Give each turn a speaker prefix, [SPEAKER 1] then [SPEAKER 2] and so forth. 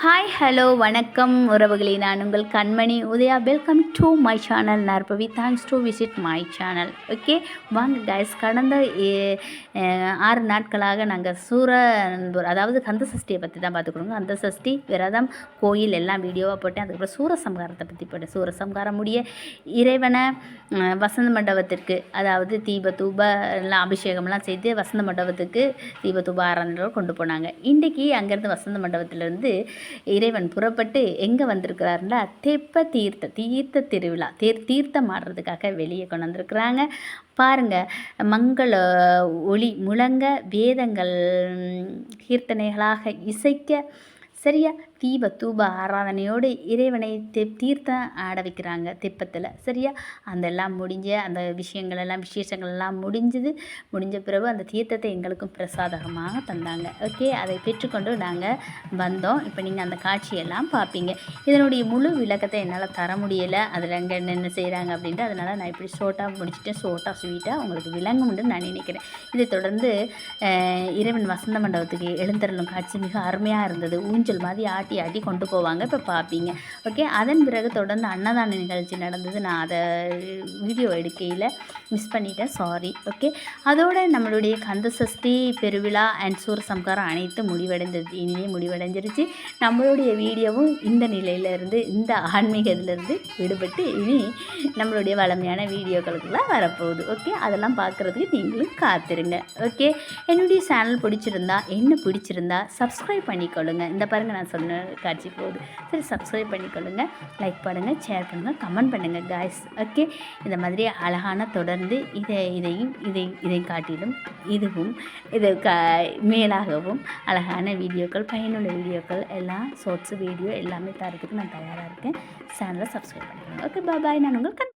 [SPEAKER 1] Hi hello வணக்கம். உறவுகளே நான் உங்கள் Kanmani Udhaya. Welcome to my channel Narpavi. Thanks to visit my channel okay வாங்க கைஸ் கடந்த ஏ- ஆறு நாட்களாக நாங்கள் சூர அதாவது கந்த சஷ்டியை பற்றி தான் பார்த்துக்கணுங்க அந்த சஷ்டி விரதம் கோயில் எல்லாம் வீடியோவாக போட்டேன். அதுக்கப்புறம் சூரசம்ஹாரத்தை பற்றி போட்டேன். சூரசம்ஹாரம் முடிய இறைவனை வசந்த மண்டபத்திற்கு அதாவது தீப தூப எல்லாம் அபிஷேகம்லாம் செய்து வசந்த மண்டபத்துக்கு தீப தூப ஆராதனை கொண்டு போனாங்க. இன்றைக்கி அங்கேருந்து வசந்த மண்டபத்திலேருந்து இறைவன் புறப்பட்டு எங்கே வந்திருக்கிறாருன்னா தெப்ப தீர்த்த தீர்த்த திருவிழா தீர் தீர்த்தம் ஆடுறதுக்காக வெளியே கொண்டு வந்திருக்கிறாங்க. பாருங்கள் மங்கள ஒளி முழங்க வேதங்கள் கீர்த்தனைகளாக இசைக்க சரியா? தீப தூப ஆராதனையோடு இறைவனை தெ தீர்த்தம் ஆட வைக்கிறாங்க தெப்பத்தில். சரியா? அந்த எல்லாம் முடிஞ்ச அந்த விஷயங்கள் எல்லாம் விசேஷங்கள் எல்லாம் முடிஞ்சது முடிஞ்ச பிறகு அந்த தீர்த்தத்தை எங்களுக்கும் பிரசாதகமாக தந்தாங்க. ஓகே? அதை பெற்றுக்கொண்டு நாங்கள் வந்தோம். இப்போ நீங்கள் அந்த காட்சியெல்லாம் பார்ப்பீங்க. இதனுடைய முழு விளக்கத்தை என்னால் தர முடியலை. அதில் அங்கே என்னென்ன செய்கிறாங்க அப்படின்ட்டு அதனால் நான் இப்படி ஷோட்டாக முடிச்சுட்டேன். ஷோட்டாக ஸ்வீட்டாக உங்களுக்கு விளங்கும்னு நான் நினைக்கிறேன். இதை தொடர்ந்து இறைவன் வசந்த மண்டபத்துக்கு எழுந்தருளும் காட்சி மிக அருமையாக இருந்தது. ஊஞ்சல் மாதிரி ஆட்டி ஆட்டி கொண்டு போவாங்க. இப்போ பார்ப்பீங்க ஓகே அதன் பிறகு தொடர்ந்து அன்னதான நிகழ்ச்சி நடந்தது. நான் அதை வீடியோ எடுக்கையில் மிஸ் பண்ணிட்டேன். சாரி ஓகே அதோட நம்மளுடைய கந்த சஷ்டி பெருவிழா அண்ட் சூரசம்காரம் அனைத்தும் முடிவடைந்தது. இனிமே முடிவடைஞ்சிருச்சு. நம்மளுடைய வீடியோவும் இந்த நிலையிலேருந்து இந்த ஆன்மீகத்திலேருந்து விடுபட்டு இனி நம்மளுடைய வளமையான வீடியோக்களுக்குலாம் வரப்போகுது. ஓகே அதெல்லாம் பார்க்குறதுக்கு நீங்களும் காத்திருங்க. ஓகே என்னுடைய சேனல் பிடிச்சிருந்தா என்ன பிடிச்சிருந்தா சப்ஸ்கிரைப் பண்ணிக்கொள்ளுங்கள் இந்த பாருங்கள் நான் சொன்ன காட்சி போகுது. சரி சப்ஸ்கிரைப் பண்ணிக்கொள்ளுங்கள் லைக் பண்ணுங்கள் ஷேர் பண்ணுங்கள் கமெண்ட் பண்ணுங்கள் காய்ஸ் ஓகே இந்த மாதிரி அழகான தொடர்ந்து இதை இதையும் இதை இதை காட்டிலும் இதுவும் இது க மேலாகவும் அழகான வீடியோக்கள் பயனுள்ள வீடியோக்கள் எல்லாம் ஷார்ட்ஸ் வீடியோ எல்லாமே தரத்துக்கு நான் தயாராக இருக்கேன். சேனலை சப்ஸ்கிரைப் பண்ணிக்கோங்க. ஓகே பாய் நான் உங்கள் கண்